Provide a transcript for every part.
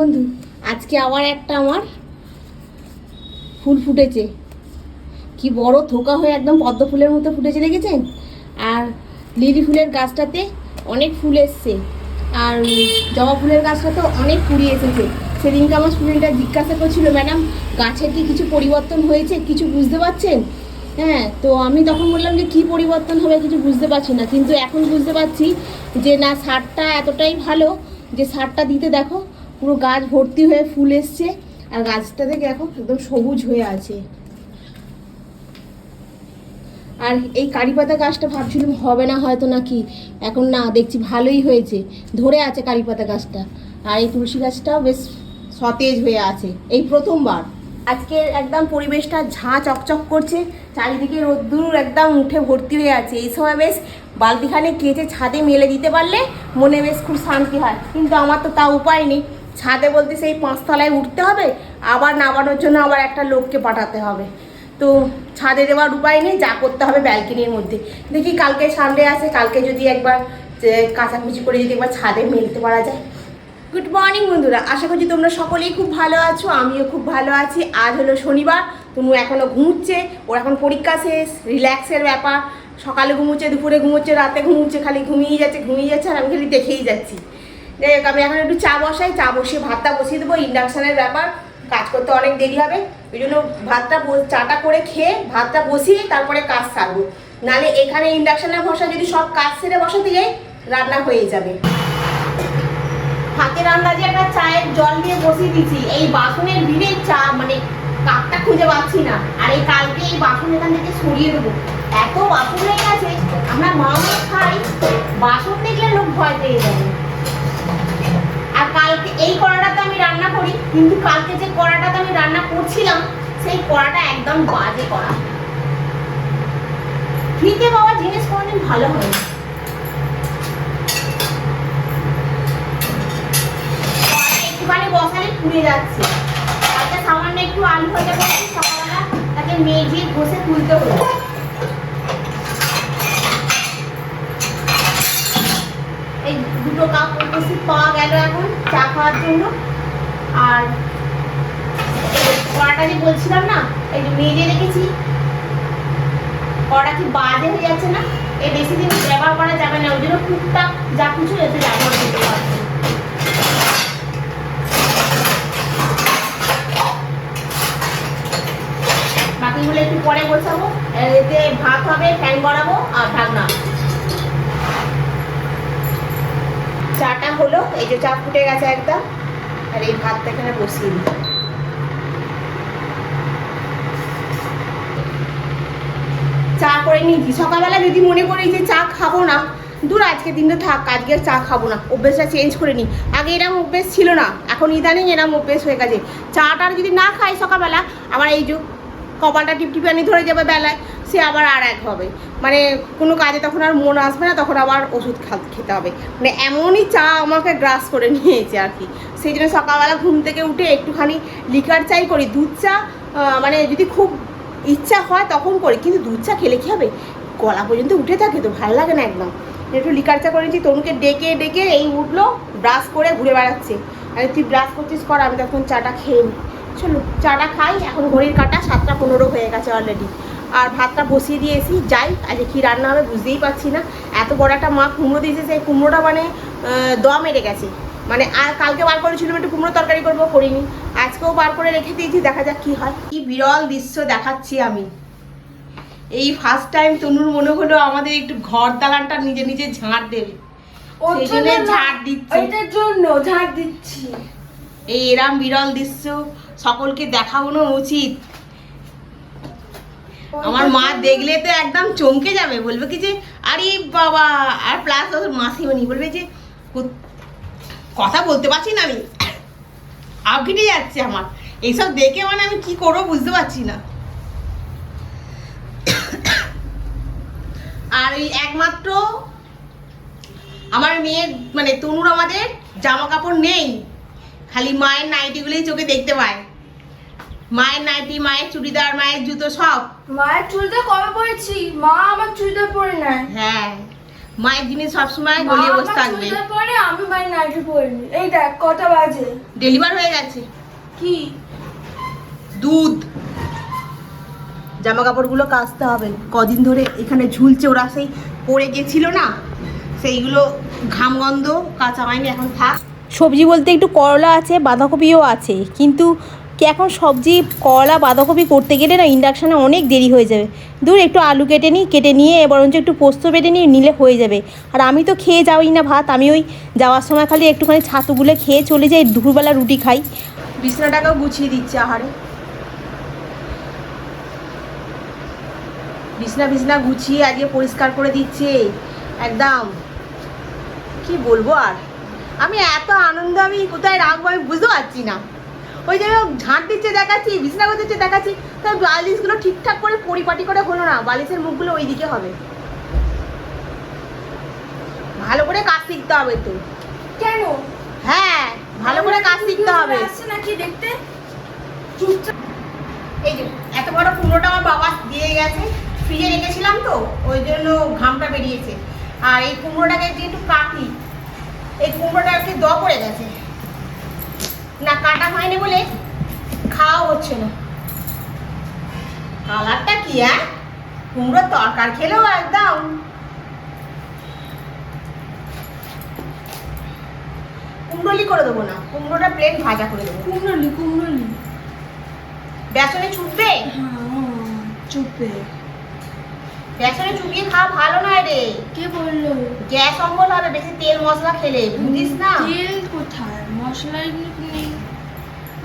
বন্ধু, আজকে আবার একটা আমার ফুল ফুটেছে। কি বড় থোকা হয়ে একদম পদ্ম ফুলের মতো ফুটেছে, দেখেছেন? আর লিলি ফুলের গাছটাতে অনেক ফুল এসছে। আর জবা ফুলের গাছটাতে অনেক কুড়ি এসেছে। সেদিনকে আমার স্টুডেন্টরা জিজ্ঞাসা করছিল ম্যাডাম গাছের কি কিছু পরিবর্তন হয়েছে? কিছু বুঝতে পারছেন? হ্যাঁ তো আমি তখন বললাম যে, কি পরিবর্তন হবে কিছু বুঝতে পারছি না। কিন্তু এখন বুঝতে পারছি যে, না, সারটা এতটাই ভালো যে, সারটা দিতে দেখো পুরো গাছ ভর্তি হয়ে ফুল এসছে, আর গাছটা থেকে দেখো একদম সবুজ হয়ে আছে। আর এই কারি পাতা গাছটা ভাবছিলাম হবে না হয়তো নাকি, এখন না, দেখছি ভালোই হয়েছে, ধরে আছে কারি পাতা গাছটা। আর এই তুলসী গাছটাও বেশ সতেজ হয়ে আছে, এই প্রথমবার। আজকে একদম পরিবেশটা ঝাঁ চকচক করছে, চারিদিকে রোদ্দুর একদম উঠে ভর্তি হয়ে আছে। এই সময় বেশ বালতিখানে কেচে ছাদে মেলে দিতে পারলে মনে বেশ খুব শান্তি হয়, কিন্তু আমার তো তা উপায় নেই। ছাদে বলতে সেই পাঁচতলায় উঠতে হবে, আবার নামানোর জন্য আবার একটা লোককে পাঠাতে হবে। তো ছাদে দেওয়ার উপায় নেই, যা করতে হবে ব্যালকনির মধ্যে। দেখি কালকে সানডে আছে, কালকে যদি একবার কাচাকুচি করে যদি একবার ছাদে মেলতে পারা যায়। গুড মর্নিং বন্ধুরা, আশা করছি তোমরা সকলেই খুব ভালো আছো, আমিও খুব ভালো আছি। আজ হলো শনিবার তুমি এখনও ঘুমুচ্ছে, ওর এখন পরীক্ষা শেষ, রিল্যাক্সের ব্যাপার। সকালে ঘুমুচ্ছে, দুপুরে ঘুমোচ্ছে, রাতে ঘুমুচ্ছে, খালি ঘুমিয়ে যাচ্ছে ঘুমিয়ে যাচ্ছে, আর আমি খালি দেখেই যাচ্ছি। যাই হোক আমি এখন একটু চা বসাই, চা বসিয়ে ভাতটা বসিয়ে দেবো, ইন্ডাকশানের ব্যাপার, কাজ করতে অনেক দেরি হবে, ওই জন্য ভাতটা চাটা করে খেয়ে ভাতটা বসিয়ে তারপরে কাজ সারবো। নালে এখানে ইন্ডাকশানে বসা যদি সব কাজ সেরে বসাতে যাই, রান্না হয়ে যাবে। হাতের আন্দাজে একটা চায়ের জল দিয়ে বসিয়ে দিয়েছি, এই বাসনের ভিড়ে চা মানে কাপটা খুঁজে পাচ্ছি না। আর এই কালকে এই বাসন এখান থেকে সরিয়ে দেবো। এত বাসন হয়ে গেছে, আমরা মা খাই, বাসন দেখলে লোক ভয় পেয়ে যাবে। কালকে এই কড়াটাতে আমি রান্না করি, কিন্তু কালকে যে কড়াটাতে আমি রান্না করছিলাম, সেই কড়াটা একদম বাজে কড়া। ফ্রিতে পাওয়া জিনিস কোনোদিন ভালো হয় না একটুখানি বসালে পুড়ে যাচ্ছে। একটা সামান্য একটু আলু ভাজা করছি, সকালবেলা তাকে মেজে ঘষে তুলতে হলো এই দুটো কাপ উপস্থিত পাওয়া গেল এখন, চা খাওয়ার জন্য। আর কড়াটা যে বলছিলাম না, এই যে মেজে রেখেছি কড়া কি বাজে হয়ে যাচ্ছে না? এই বেশি দিন ব্যবহার করা যাবে না, ওই জন্য টুকটাক যা কিছু এতে ব্যবহার করতে পারছি। বাকিগুলো একটু পরে বসাবো এতে ভাত হবে, ফ্যান গড়াবো আর ঢাকনা। চাটা হলো, এই যে চা ফুটে গেছে একদম, আর এই ভাতটা এখানে বসিয়ে দিই। চা করে নিয়েছি। সকালবেলা যদি মনে করি যে চা খাব না। দূর আজকে দিনটা থাক, আজকে চা খাব না। অভ্যেসটা চেঞ্জ করে নিই আগে এরম অভ্যেস ছিল না। এখন ইদানিং এরম অভ্যেস হয়ে গেছে। চাটা যদি না খাই সকালবেলা আমার এই যে কপালটা টিপটিপানি ধরে যাবে বেলায়। সে আবার আর এক হবে। মানে কোনো কাজে তখন আর মন আসবে না, তখন আবার ওষুধ খা- খেতে হবে। মানে এমনই চা আমাকে গ্রাস করে নিয়েছে আর কি। সেই জন্য সকালবেলা ঘুম থেকে উঠে একটুখানি লিকার চাই করি, দুধ চা মানে যদি খুব ইচ্ছা হয় তখন করি, কিন্তু দুধ চা খেলে কি হবে? গলা পর্যন্ত উঠে থাকে তো, ভালো লাগে না একদম। একটু লিকার চা করে করেছি তনুকে ডেকে ডেকে এই উঠল, ব্রাশ করে ঘুরে বেড়াচ্ছে। আর তুই ব্রাশ করছিস, কর, আমি তখন চাটা খেয়ে নিই চলো, চাটা খাই, এখন ঘড়ির কাটা, সাতটা পনেরো হয়ে গেছে অলরেডি আর ভাতটা বসিয়ে দিয়েছি। যাই আজকে কী রান্না হবে বুঝতেই পারছি না। এত বড় একটা মা কুমড়ো দিয়েছে সেই কুমড়োটা মানে দম এড়ে গেছে। মানে আর কালকে বার করেছিলাম একটু কুমড়ো তরকারি করব করিনি। আজকেও বার করে রেখে দিয়েছি দেখা যাক কি হয়। কি বিরল দৃশ্য দেখাচ্ছি আমি। এই ফার্স্ট টাইম তনুর মনে হলো আমাদের একটু ঘর দালানটা নিজে নিজে ঝাড় দেবে। সেই জন্য ঝাড় দিচ্ছে। এটার জন্য ঝাড় দিচ্ছি। এই এরাম বিরল দৃশ্য সকলকে দেখানো উচিত। আমার মা দেখলে তো একদম চমকে যাবে, বলবে কি যে, আরে বাবা, আর প্লাস ওর মাসিমণি বলবে যে কথা বলতে পারছি না আমি। আউকিটে যাচ্ছে আমার। এইসব দেখে মানে আমি কি করব বুঝতে পারছি না। আর এই একমাত্র আমার মেয়ের মানে তনুর আমাদের জামা কাপড় নেই। খালি মায়ের নাইটিগুলোই চোখে দেখতে পায়। মায়ের নাইটি মায়ের চুড়িদার মায়ের জুতো সব। মায়ের চুড়িদার কবে পরেছি? মা আমার চুড়িদার পরে নেয়। হ্যাঁ মায়ের জিনিস সবসময় গলিয়ে বসে থাকবে। পরে আমি মাই নাইটি পরিনি। এই দেখ কটা বাজে? ডেলিভার হয়ে গেছে। কি? দুধ। জামা কাপড়গুলো কাচতে হবে। কদিন ধরে এখানে ঝুলছে ওরা সেই পড়ে গেছিল না। সেইগুলো ঘাম গন্ধ কাঁচা হয়নি এখন থাক। সবজি বলতে একটু করলা আছে বাঁধাকপিও আছে কিন্তু কি এখন সবজি, কলা, বাঁধাকপি করতে গেলে না ইন্ডাকশানে অনেক দেরি হয়ে যাবে। দূর একটু আলু কেটে নিই, কেটে নিয়ে বরঞ্চ একটু পোস্ত বেটে নিয়ে নিলে হয়ে যাবে। আর আমি তো খেয়ে যাওয়াই না ভাত, আমি ওই যাওয়ার সময় খালি একটুখানি ছাতুগুলো খেয়ে চলে যাই, দুপুরবেলা রুটি খাই। বিছনাটাকেও গুছিয়ে দিচ্ছে আহারে। বিছনা বিছনা গুছিয়ে আজকে পরিষ্কার করে দিচ্ছে, একদম। কি বলব আর? আমি এত আনন্দ আমি কোথায় রাখব আমি বুঝতে পারছি না। ওই যে ঝাঁট দিচ্ছে দেখাচ্ছি বিছনা করতে দেখাচ্ছি তার বালিশগুলো ঠিকঠাক করে পরিপাটি করে হলো না বালিশের মুখগুলো ওই দিকে হবে। ভালো করে কাজ শিখতে হবে তো। কেন? হ্যাঁ ভালো করে কাজ শিখতে হবে। নাকি দেখতে? এই যে এত বড় কুমড়োটা আমার বাবা দিয়ে গেছে ফ্রিজে রেখেছিলাম তো ওই জন্য ঘামটা বেরিয়েছে। আর এই কুমড়োটাকে যে একটু কাটি এই কুমড়োটা একটু দ পড়ে গেছে। না কাটা হয়নি বলে খাওয়া হচ্ছে না। কালারটা কি আর কুমড়োর তরকার খেলেও একদম। কুমড়োলি করে দেবো না কুমড়োটা প্লেন ভাজা করে দেবো। কুমড়লি কুমড়লি। বেসনে ছুটবে হ্যাঁ চুপে বেসনে চুবিয়ে খাওয়া ভালো নয় রে। কে বলল? গ্যাস অম্বল হবে বেশি তেল মশলা খেলে বুঝিস না। তেল কোথায়? মশলা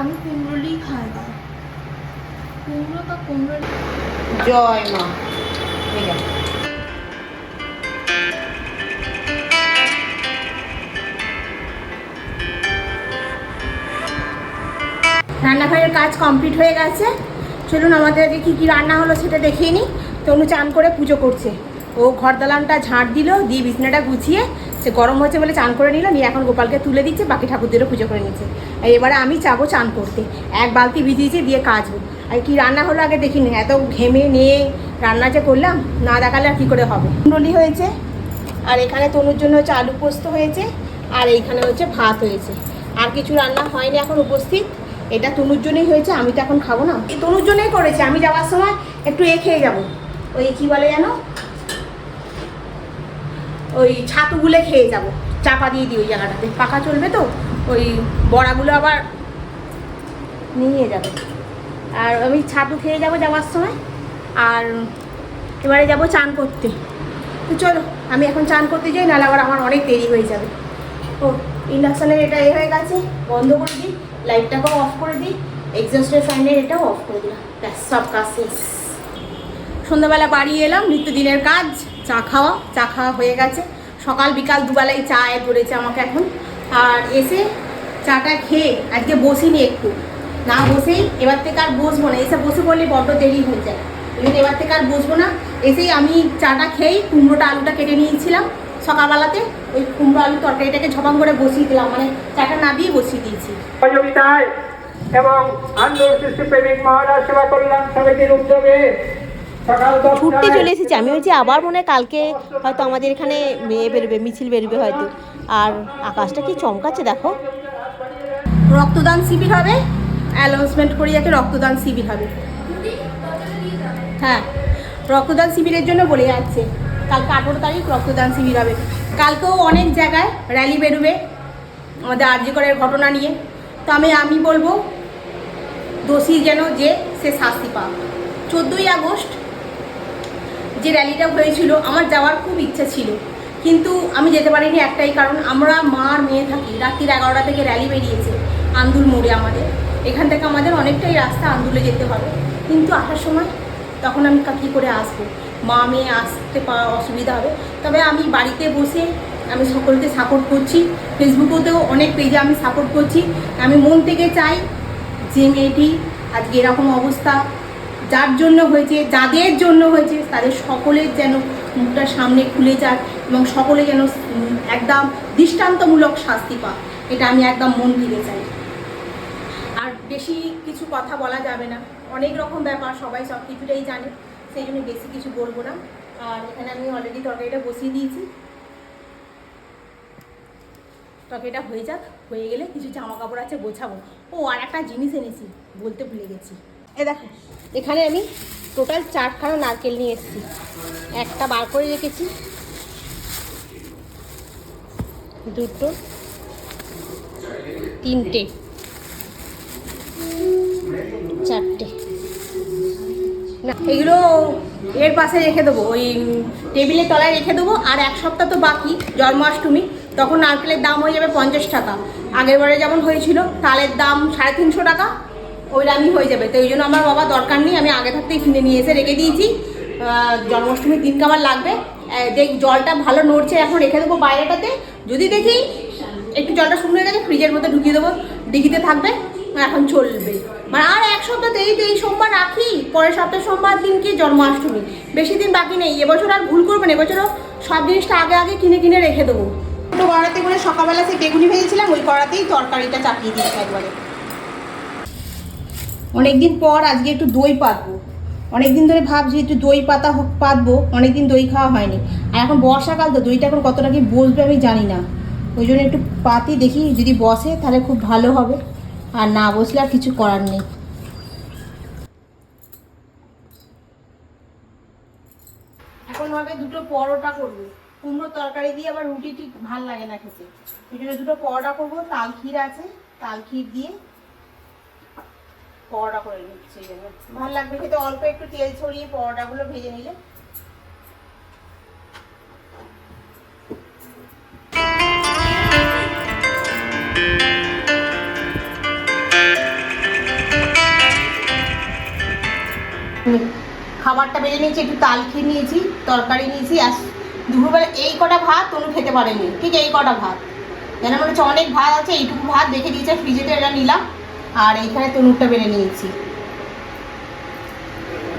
আমি কুমড়োলি খাই। না কুমড়ো বা কুমড়ো জয় মা। ঠিক আছে রান্নাঘরের কাজ কমপ্লিট হয়ে গেছে। চলুন আমাদের আজকে কী কী রান্না হলো সেটা দেখিয়ে নিই তনু চান করে পুজো করছে। ও ঘর দালানটা ঝাঁট দিল দিয়ে বিছনাটা গুছিয়ে সে গরম হয়েছে বলে চান করে নিল, নিয়ে এখন গোপালকে তুলে দিচ্ছে, বাকি ঠাকুরদেরও পুজো করে নিচ্ছে। আর এবারে আমি যাব চান করতে। এক বালতি ভিজিয়েছি দিয়ে কাচবো। আর কি রান্না হলো আগে দেখিনি এত ঘেমে নিয়ে রান্না যে করলাম, না দেখালে আর কী করে হবে? কুণ্ডলি হয়েছে, আর এখানে তনুর জন্য হচ্ছে আলু পোস্ত হয়েছে, আর এইখানে হচ্ছে ভাত হয়েছে। আর কিছু রান্না হয়নি এখন উপস্থিত, এটা তনুর জন্যই হয়েছে, আমি তো এখন খাব না। এই তনুর জন্যই করেছে, আমি যাওয়ার সময় একটু এ খেয়ে যাব। ওই কী বলে যেন? ওই ছাতুগুলো খেয়ে যাব। চাপা দিয়ে দিই ওই জায়গাটাতে। পাখা চলবে তো? ওই বড়াগুলো আবার নিয়ে যাবে। আর আমি ছাতু খেয়ে যাব যাওয়ার সময়। আর এবারে যাব চান করতে। তো চলো, আমি এখন চান করতে যাই, নাহলে আবার আমার অনেক দেরি হয়ে যাবে। ও ইন্ডাকশানের এটা এ হয়ে গেছে, বন্ধ করে দিই, লাইটটাকেও অফ করে দিই এক্সস্টের ফ্যানের এটাও অফ করে দিলাম। ব্যাস, সব কাজ শেষ। সন্ধ্যাবেলা বাড়ি এলাম, নিত্যদিনের কাজ। চা খাওয়া চা খাওয়া হয়ে গেছে। সকাল, বিকাল দুবেলাই চা এ পড়েছে আমাকে এখন। আর এসে চাটা খেয়ে আজকে বসিনি একটু। না বসেই এবার থেকে আর বসবো না। এসে বসে পড়লে বড্ড দেরি হয়ে যায়। ওই এবার থেকে আর বসবো না। এসেই আমি চাটা খেয়েই কুমড়োটা, আলুটা কেটে নিয়েছিলাম সকালবেলাতে। ওই কুমড়ো আলু তরকারিটাকে ঝপাং করে বসিয়ে দিলাম। মানে চাটা না দিয়ে বসিয়ে দিয়েছি। এবং আন্দোলন সৃষ্টি প্রেমিক মহারাজ, সেবা কল্যাণ সমিতির উদ্যোগে ছুটতে চলে এসেছি। আমি বলছি, আবার মনে কালকে হয়তো আমাদের এখানে এ বেরোবে, মিছিল বেরোবে হয়তো। আর আকাশটা কি চমকাচ্ছে, দেখো। রক্তদান শিবির হবে। অ্যানাউন্সমেন্ট করি যাতে রক্তদান শিবির হবে। হ্যাঁ রক্তদান শিবিরের জন্য বলে যাচ্ছে। কালকে আঠেরো তারিখ রক্তদান শিবির হবে। কালকেও অনেক জায়গায় র্যালি বেরোবে আমাদের আর্যকরের ঘটনা নিয়ে। তো আমি আমি বলব, দোষী যেন যে, সে শাস্তি পাক। চোদ্দোই আগস্ট যে র্যালিটা হয়েছিল, আমার যাওয়ার খুব ইচ্ছা ছিল। কিন্তু আমি যেতে পারিনি একটাই কারণ, আমরা মা আর মেয়ে থাকি। রাত্রির এগারোটা থেকে র্যালি বেরিয়েছে আন্দুল মোড়ে আমাদের। এখান থেকে আমাদের অনেকটাই রাস্তা আন্দুলে যেতে হবে। কিন্তু আসার সময় তখন আমি কী করে আসব? মা, মেয়ে আসতে পারা অসুবিধা হবে। তবে আমি বাড়িতে বসে আমি সকলকে সাপোর্ট করছি। ফেসবুকেতেও অনেক পেজে আমি সাপোর্ট করছি। আমি মন থেকে চাই যে মেয়েটি আজকে এরকম অবস্থা যার জন্য হয়েছে, যাদের জন্য হয়েছে, তাদের সকলের যেন মুখটা সামনে খুলে যাক এবং সকলে যেন একদম দৃষ্টান্তমূলক শাস্তি পাক এটা আমি একদম মন থেকে চাই। আর বেশি কিছু কথা বলা যাবে না। অনেক রকম ব্যাপার, সবাই সব কিছুটাই জানে, সেই জন্য বেশি কিছু বলব না। আর এখানে আমি অলরেডি তরকারিটা বসিয়ে দিয়েছি। তরকারিটা হয়ে যাক, হয়ে গেলে কিছু জামা কাপড় আছে, গোছাবো। ও, আর একটা জিনিস এনেছি, বলতে ভুলে গেছি। এ দেখো, এখানে আমি টোটাল চারখানা নারকেল নিয়ে এসেছি। একটা বার করে রেখেছি। দুটো, তিনটে, চারটে। না, এগুলো এর পাশে রেখে দেবো, ওই টেবিলের তলায় রেখে দেবো, আর এক সপ্তাহ তো বাকি, জন্মাষ্টমী, তখন নারকেলের দাম হয়ে যাবে পঞ্চাশ টাকা। আগের বারে যেমন হয়েছিল, তালের দাম সাড়ে তিনশো টাকা ওই দামই হয়ে যাবে। তো ওই জন্য আমার বাবা দরকার নেই, আমি আগে থাকতেই কিনে নিয়ে এসে রেখে দিয়েছি। জন্মাষ্টমীর দিনকে আমার লাগবে। দেখ, জলটা ভালো নড়ছে, এখন রেখে দেবো বাইরেটাতে। যদি দেখি একটু জলটা শুকনো হয়ে গেছে, ফ্রিজের মধ্যে ঢুকিয়ে দেবো। ডিগিতে থাকবে, এখন চলবে। মানে আর এক সপ্তাহ এই তো এই সোমবার রাখি, পরের সপ্তাহ সোমবার দিনকে জন্মাষ্টমী। বেশি দিন বাকি নেই, এবছর আর ভুল করবেন এবছরও সব জিনিসটা আগে আগে কিনে কিনে রেখে দেবো। তো কড়াতে করে সকালবেলা সেই বেগুনি ভেজেছিলাম, ওই কড়াতেই তরকারিটা চাপিয়ে দিয়েছি একবারে। অনেকদিন পর আজকে একটু দই পাতবো। অনেকদিন ধরে ভাবছি একটু দই পাতা পাতবো, অনেকদিন দই খাওয়া হয়নি। আর এখন বর্ষাকাল তো, দইটা এখন কতটা কি বসবে আমি জানি না। ওই জন্য একটু পাতি দেখি, যদি বসে তাহলে খুব ভালো হবে। আর না বসলে আর কিছু করার নেই। এখন ভাবে দুটো পরোটা করব। কুমড়ো তরকারি দিয়ে আবার রুটি ঠিক ভালো লাগে না খেতে। ওই জন্য দুটো পরোটা করব, তাল ক্ষীর আছে, তাল ক্ষীর দিয়ে পরোটা করে নিচ্ছি ভালো লাগবে খেতে, অল্প একটু তেল ছড়িয়ে পরোটাগুলো ভেজে নিলে। খাবারটা বেড়ে নিয়েছি, একটু তাল খেয়ে নিয়েছি, তরকারি নিয়েছি, আর দুপুরবেলা এই কটা ভাত তনু খেতে পারেনি। ঠিক এই কটা ভাত। যেন মনে হচ্ছে অনেক ভাত আছে, এইটুকু ভাত দেখে দিয়েছে ফ্রিজেতে এটা নিলাম। আর এইখানে তনুরটা বেড়ে নিয়েছি।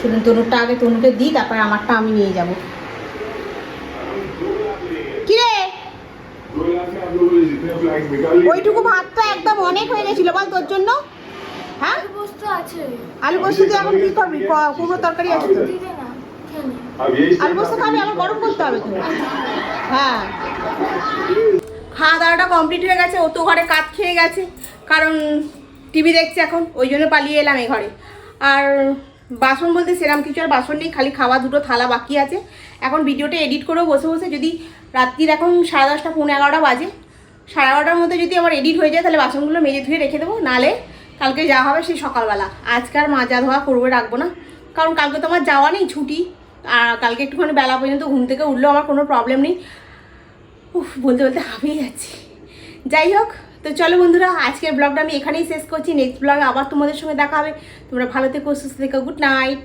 শুনুন তনুরটা আগে তনুকে দিই তারপরে আমারটা আমি নিয়ে যাব। কিরে? ওইটুকু ভাত তো একদম অনেক হয়ে গেছিল বল তোর জন্য। হ্যাঁ? আলু পোস্ত দিয়ে এখন কি করবি? কুমড়ো তরকারি আছে তো? আলু পোস্ত খাবি? আবার গরম করতে হবে তো। হ্যাঁ। খাওয়া দাওয়াটা কমপ্লিট হয়ে গেছে ও তো ঘরে কাজ খেয়ে গেছে। কারণ টিভি দেখছে এখন, ওই জন্য পালিয়ে এলাম এই ঘরে। আর বাসন বলতে সেরকম কিছু আর বাসন নেই, খালি খাওয়া দুটো থালা বাকি আছে। এখন ভিডিওটা এডিট করেও বসে বসে যদি রাত্রির এখন সাড়ে দশটা, পৌনে এগারোটা বাজে, সাড়ে এগারোটার মধ্যে যদি আমার এডিট হয়ে যায়, তাহলে বাসনগুলো মেজে ধুয়ে রেখে দেবো। নালে কালকে যা হবে সেই সকালবেলা। আজকে আর মাজা ধোয়া করবে, রাখব না। কারণ কালকে তো আমার যাওয়া নেই, ছুটি। আর কালকে একটুখানি বেলা পর্যন্ত ঘুম থেকে উঠলেও আমার কোনো প্রবলেম নেই। উফ, বলতে বলতে হাঁপিয়ে যাচ্ছি। যাই হোক তো চলো বন্ধুরা, আজকের ব্লগটা আমি এখানেই শেষ করছি। নেক্সট ব্লগে আবার তোমাদের সঙ্গে দেখা হবে। তোমরা ভালো থেকো, সুস্থ থেকো গুড নাইট